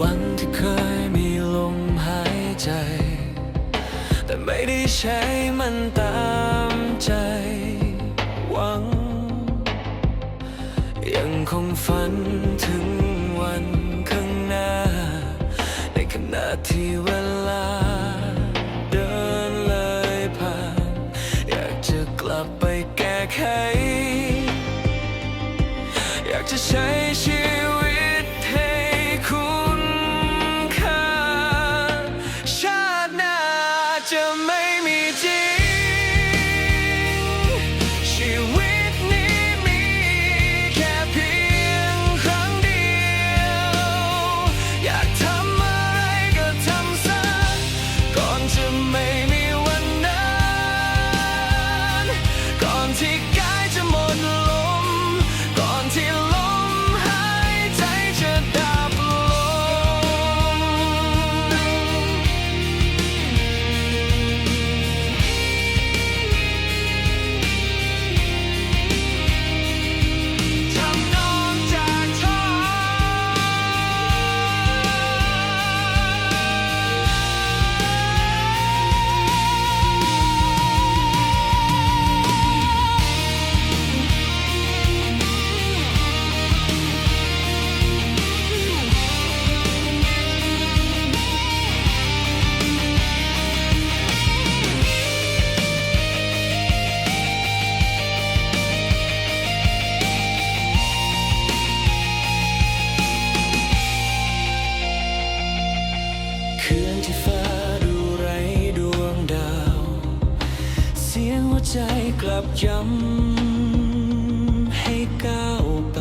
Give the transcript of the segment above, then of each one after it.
วันที่เคยมีลมหายใจ แต่ไม่ได้ใช้มันตามใจ หวัง ยังคงฝันถึงวันข้างหน้า ในขณะที่เวลา เดินเลยผ่าน อยากจะกลับไปแก้ไข อยากจะใช้ชี เสียงหัวใจกลับย้ำให้ก้าวไป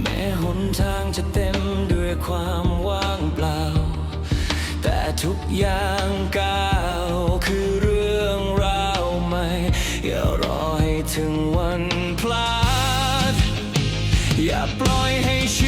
แม้หนทางจะเต็มด้วยความว่างเปล่า แต่ทุกอย่างก้าวคือเรื่องราวใหม่ อย่ารอให้ถึงวันพลาด อย่าปล่อยให้ชี